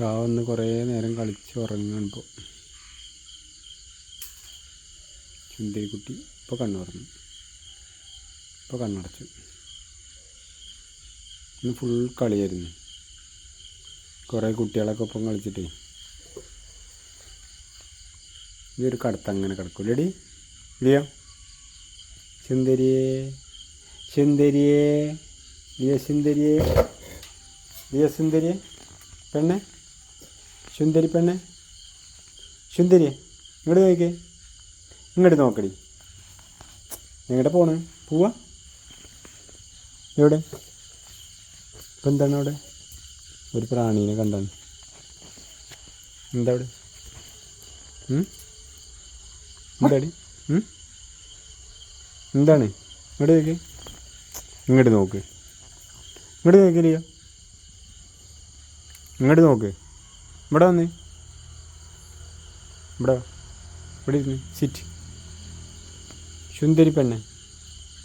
പാവന്ന് കുറേ നേരം കളിച്ച് ഉറങ്ങുകയാണ് ഇപ്പോൾ ചുന്തിരിക്കുട്ടി ഇപ്പോൾ കണ്ണു തുറന്നു ഇപ്പോൾ കണ്ണടച്ചു. ഇന്ന് ഫുൾ കളിയായിരുന്നു. കുറേ കുട്ടികളൊക്കെ ഒപ്പം കളിച്ചിട്ടേ. ഈ ഒരു കടത്ത് അങ്ങനെ കിടക്കൂലടി ലിയോ? സുന്ദരിയേ. സുന്ദരിയേ. ലിയ സുന്ദരിയേ. ലിയ സുന്ദരിയേ. പെണ്ണെ? സുന്ദരി പെണ്ണെ. സുന്ദരി ഇങ്ങോട്ട് നോക്കിക്കേ. ഇങ്ങോട്ട് നോക്കടി. എങ്ങോട്ട് പോണ്? പോവാ. എവിടെ? ഇപ്പം എന്താണ് അവിടെ? ഒരു പ്രാണീനെ കണ്ടാണ് എന്താ അവിടെ? എന്താടി? എന്താണ്? ഇങ്ങോട്ട് നോക്കി. ഇങ്ങോട്ട് നോക്ക്. ഇങ്ങോട്ട് നോക്കില്ല ഇങ്ങോട്ട് നോക്ക്. ഇവിടെ വന്നേ. ഇവിടെ. ഇവിടെ ഇരുന്ന് സിറ്റ് സുന്ദരി പെണ്ണെ.